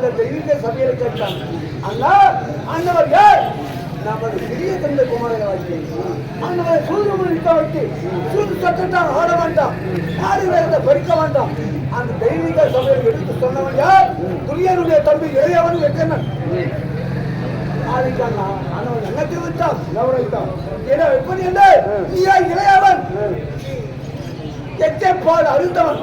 அந்த தெய்வீக சபையில கேட்டான் அண்ணா ஆண்டவர் யார் நமது சிறிய தந்தை குமாரராஜி அண்ணவர் சூரியமணி நிற்க வைத்து சூரிய சட்டத்தான் ஆட வேண்டாம் ஆடு வேறதை பறிக்க வேண்டாம். அந்த தெய்வீக சபையை எடுத்து சொன்னவன் யார்? துரியனுடைய தம்பி இளையவன் வெக்கண்ணன். ஆதிக்கானா அண்ணவன் என்ன தெரிவித்தான் கவனித்தான் ஏன்னா எப்படி என்ன? நீயா இளையவன்? எச்சப்பாடு அழுத்தவன்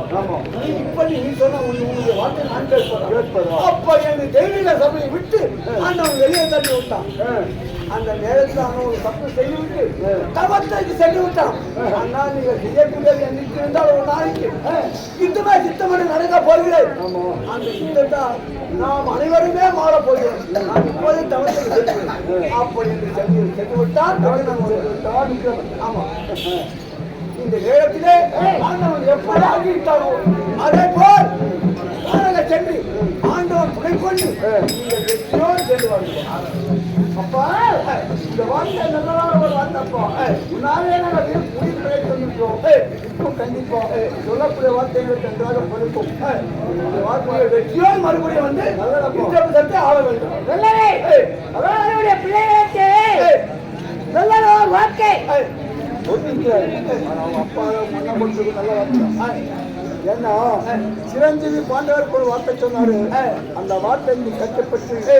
நீ இப்படி நீ சொன்ன உன் உன்னுடைய வார்த்தை நான் கேட்பதா? அப்ப எங்க தெய்வீக சபையை விட்டு ஆண்டவன் வெளியே தள்ளி விட்டான். அந்த நேரத்தில் அவன் ஒரு தப்பு செய்து விட்டு தவத்தைக்கு சென்று விட்டான். அண்ணா நீங்க செய்யக்கூடியது என்னைக்கு இருந்தால் ஒரு நாளைக்கு யுத்தமே சித்தமணி நடக்க போகிறேன். அந்த யுத்தத்தை நாம் அனைவருமே மாற போகிறோம். நான் இப்போதே தவத்தைக்கு செல்கிறேன். அப்படி என்று சென்று சென்று விட்டான் ஆமா. இந்த நேரத்திலே ஆண்டவன் எப்படி ஆகிவிட்டாரோ அதே போல் சென்று ஆண்டவன் துணை கொண்டு நீங்கள் வெற்றியோடு சென்று வருகிறோம் அப்பா இந்த வாழ்க்கை நல்லதாக ஒரு வார்த்தைப்பா முன்னாலே நாங்கள் முடி பிரயத்தனிக்கிறோம் இப்போ கண்டிப்பா. சொல்லக்கூடிய வார்த்தைகளை நன்றாக படிப்போம் இந்த வார்த்தையை வெற்றியோடு மறுபடியும் வந்து நல்ல சட்டை ஆள வேண்டும். அவர்களுடைய பிள்ளைகளுக்கு நல்ல ஒரு வாழ்க்கை ஏன்னா சிரஞ்சீவி பாண்டவருக்கு ஒரு வார்த்தை சொன்னாரு. அந்த வார்த்தை நீ கட்டுப்பட்டு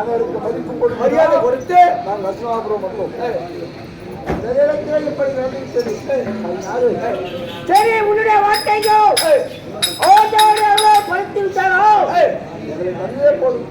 அவருக்கு மதிப்பு கொடு மரியாதை கொடுத்து. நான் ரத்னாபுரம் வந்தோம். சரி உன்னுடைய எவ்வளோ படுத்து விட்டாரோ? நன்றியே போதும்.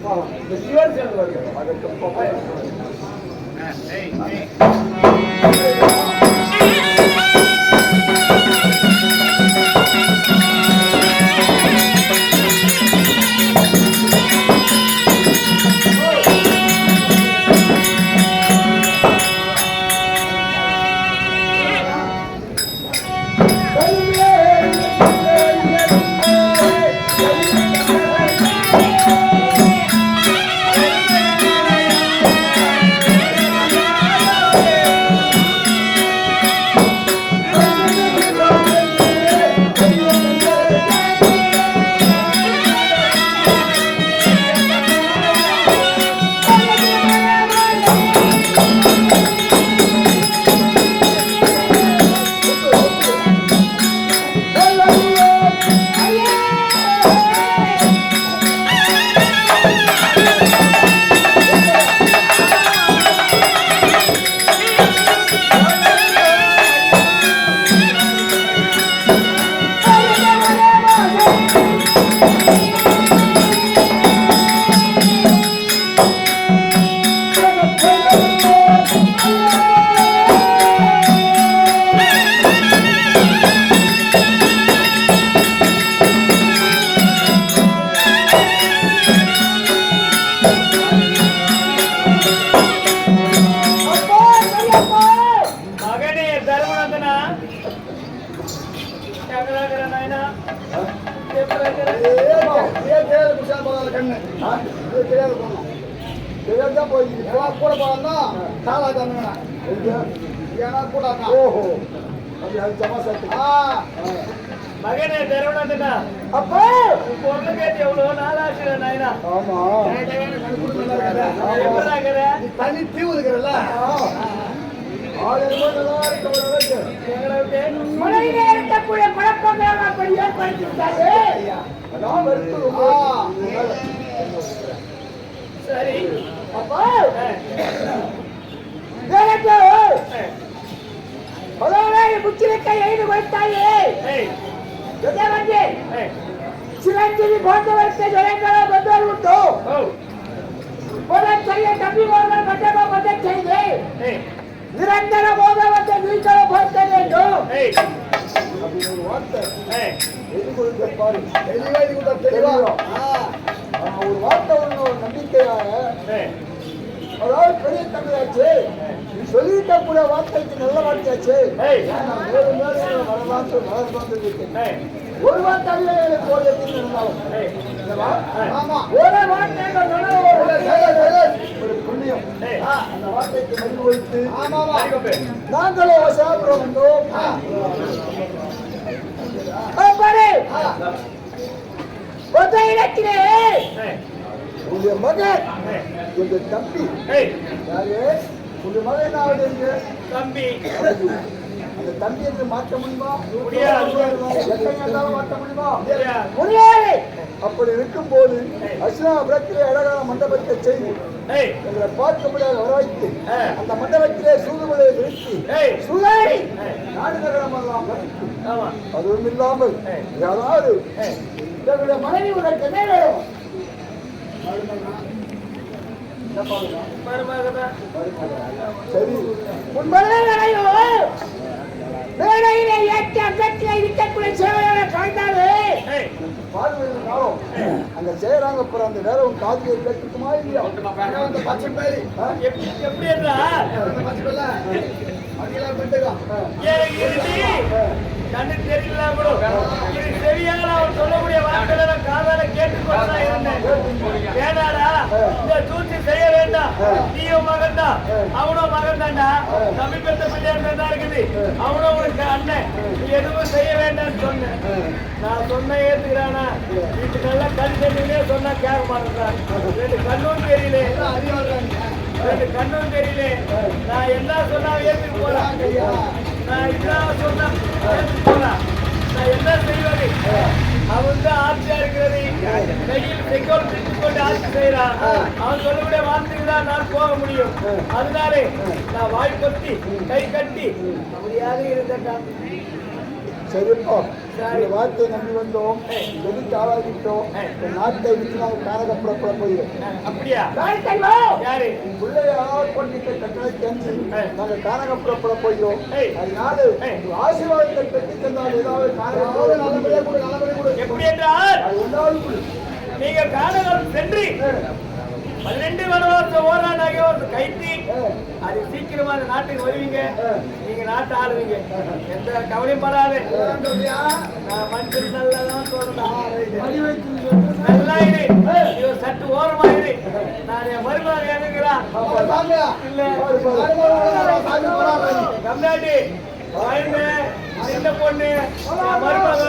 கூட போனா காலா தானுங்க ஏன்னா கூட ஓஹோ மகனே தெரவணா அப்போ பொண்ணு கேட்டு எவ்வளவு நாளாச்சு நாயனா ஆமா தனி தீவு இருக்கிறல்ல ಮೊಳಗೆ ಎತ್ತ ಕೂಡ ಮೊಳಕ ಮೇವ ಪಡೆಯ ಪಡೆದಿದ್ದಾರೆ ಸರಿ ಅಪ್ಪ ಹೇಳಕ್ಕೆ ಹೊಲವೇ ಮುಚ್ಚಿನಕಾಯಿ ಐದು ಬರ್ತಾಯಿ ಜೊತೆ ಬಂದೆ ಚಿರಂಜೀವಿ ಬೋಧ ವರ್ಷ ಜೊಲೆಗಳ ಬಂದವರು ಉಂಟು ಹೋದ ಚಳಿಯ ಡಬ್ಬಿ ಹೋದ ಬಟ್ಟೆ ಬಂದ ಚಳಿದೆ நிரந்தர போதவத்தை நீச்சல பார்க்க வேண்டும். அப்படின்னு ஒரு வார்த்தை எழுதி கொடுத்திருப்பாரு தெளிவா எழுதி கொடுத்த தெளிவா. ஒரு வார்த்தை ஒண்ணு ஒரு நம்பிக்கையாக அதாவது பெரிய தமிழாச்சு. சொல்லிட்ட கூட வார்த்தைக்கு நல்ல வார்த்தையாச்சு. மேலும் மேலும் வளர்ந்து ஒரு வார்த்தை ஆ, அந்த வார்த்தைக்கு மதிப்பு வைத்து நாங்களோ சாப்பிடுறோம் உன்னுடைய மகன் உங்க தம்பி. உங்க மகன் என்ன ஆகுது? தம்பி. அந்த தம்பி என்று முடியுமா? முடியாது. மாற்ற முடியுமா? முடியாது. அப்படி இருக்கும்போது அஸ்லாபுரத்திலே அழகான மண்டபத்தை செய்து ஏய், எங்களை பார்க்க முடியாத வரவைத்து. அந்த மண்டபத்திலே சூதுமலை நிறுத்தி ஏய், சுழறி ஏய், நாடு நகரமெல்லாம் வளைத்து, ஆமா. அதுவும் இல்லாமல். யாராவது எங்களுடைய மனைவி உனக்கு என்ன வேணும். சரி. உன் மனதையோ வேலையிலே ஏற்ற அங்க செய்யறாங்க அப்புறம் அந்த வேலை உன் காதுல கேட்டுக்குமா இல்லையா? அந்த பச்சை எப்- எப்படி என்றால், எனக்கு இருட்டி, கண்ணு தெரியல கூட. இது சரியான அவர் சொல்லக்கூடிய வார்த்தைகளை காதால கேட்டுக்கொண்டுதான் இருந்தேன். வேணாடா, இந்த சூழ்ச்சி செய்ய வேண்டாம். பெத்த பிள்ளையார் தான் இருக்குது. உனக்கு அண்ணன். நீ எதுவும் செய்ய வேண்டாம்னு சொன்னேன். நான் சொன்ன ஏத்துக்கிறானா? வீட்டு நல்லா கண் தண்ணிலே சொன்னா கேட்க மாட்டேன் ரெண்டு கண்ணும் தெரியல. ரெண்டு கண்ணும் தெரியல. நான் என்ன சொன்னா ஏத்துக்கு போறேன் நான் என்ன சொன்னா ஏத்துக்கு போறேன் நான் என்ன செய்வது? அவன் தான் ஆட்சியா இருக்கிறது. கையில் செங்கோல் பிடித்து கொண்டு ஆட்சி செய்யறான் அவன் சொல்லக்கூடிய வார்த்தைக்கு தான் நான் போக முடியும். அதனாலே நான் வாய் கொத்தி கை கட்டி அப்படியாக இருந்தேன் சரிப்பா இந்த வார்த்தையை நம்பி வந்தோம். எதுக்கு ஆளாகிட்டோம் நாட்டை விட்டு நாங்கள் கானகப்புறப்பட போயிடும் அப்படியா? வாழ்க்கையோ யாரு? பிள்ளைய கொண்டிட்ட கட்டளை தெரிஞ்சு நாங்க கானகப்புறப்பட போயிடும் ஏய். அதனால ஆசீர்வாதத்தை பெற்று தந்தால் ஏதாவது கானகத்தோடு நல்லபடியா கொடு நல்லபடியா கொடு எப்படி என்றால் ஒன்றாவது நீங்க கானகம் சென்று பன்னிரண்டு வனவாசம் ஓராண்டாக ஒரு கைத்தி அது சீக்கிரமா அந்த நாட்டுக்கு வருவீங்க. நீங்க நாட்டை ஆளுவீங்க. எந்த கவலையும் படாது. மனுஷன் நல்லதான் சொல்றேன் சற்று ஓரமா இரு நான் என் மருமகன் இறங்குறான் இல்ல. வாழ்ந்த சின்ன பொண்ணு என் மருமக.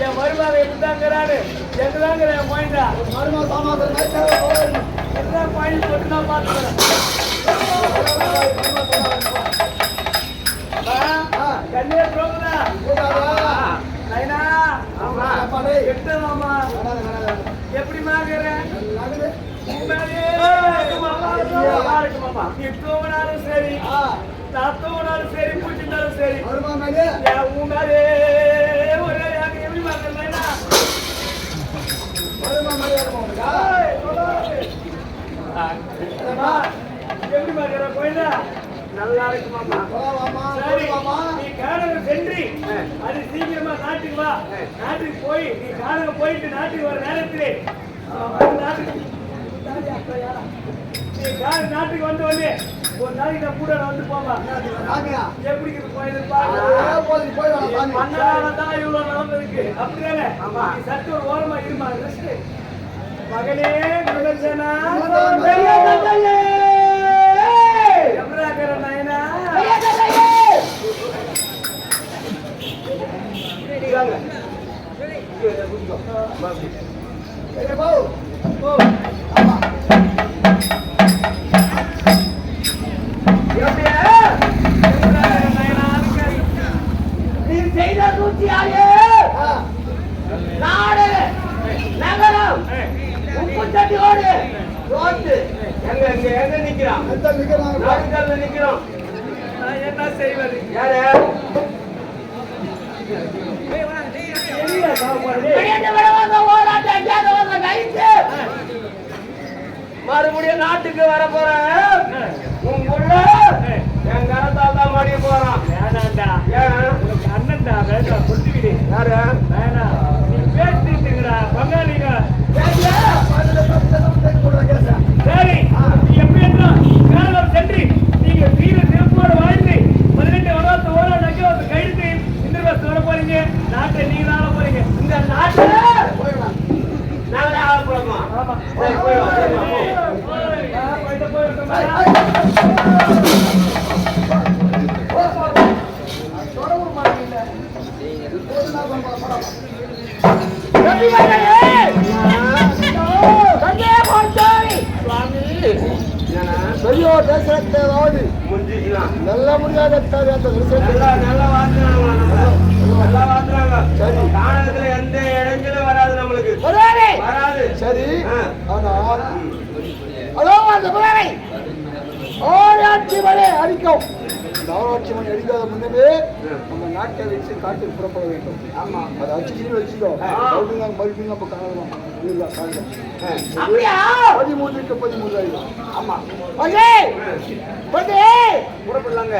என் மருமக எப்படிதாங்கிறாரு எங்கதாங்கிற என் பாயிண்டா என்ன பாயிண்ட் போட்டு நான் பாத்துக்கிறேன் கண்ணே போகுதா? நைனா எட்டு மாமா. நீ தூங்கினாலும் சரி. நான் தூங்கினாலும் சரி. பூச்சினாலும் சரி என் உங்களே ஒரே யாருக்கு எப்படி பார்க்கறேன் எப்படி பார்க்கற போயிடா நல்லா இருக்குமாமா சரி நீ கானகம் சென்று. அது சீக்கிரமா நாட்டுக்கு வா. நாட்டுக்கு போய் நீ கானகம் போயிட்டு நாட்டுக்கு வர நேரத்திலே. நாட்டுக்கு. நீ நாட்டுக்கு வந்த உடனே ஒரு நாளைக்கு நான் கூட வந்து போமா. எப்படி இருக்குது போயிடு பாருங்க மன்னரால தான் இவ்வளவு நடந்திருக்கு. அப்படிதானே? நீ சற்று ஒரு ஓரமா இருமா ரெஸ்ட் மகனே குணசேனா பெரிய தந்தையே! எப்படா இருக்கிற நாயனா விடுவாங்க ஓடாட்ட கேட்டவங்க கைத்து மறுபடியும் நாட்டுக்கு வர போறேன் புள்ள என் கரத்தால் தான் மடிய போறான். அண்ணன்டா வேண்டாம் சொல்லிவிடு யாரு? దర్శనత్వాది నల్ల మురుగా దత్తాది అంత దర్శనం నల్ల నల్ల వాత్రాగా నల్ల వాత్రాగా சரி. தானத்துல எந்த இடைஞ்சலும் வராது நம்மளுக்கு. வராது. வராது. சரி. ஆனா ஹலோ அந்த புறாவை ஓராட்சி அடிக்கும். ஆராய்ச்சி மணி அடிக்காத முன்னமே நம்ம நாட்டை வச்சு காட்டில் புறப்பட வேண்டும். ஆமா. அதை அடிச்சுன்னு வச்சுக்கோ. மறுபடியும் மறுபடியும் நம்ம காணலாம் இல்ல அப்படியா? பதிமூன்றுக்கு பதிமூன்று ஆயிடும் ஆமா. வந்து வந்து புறப்படலாங்க.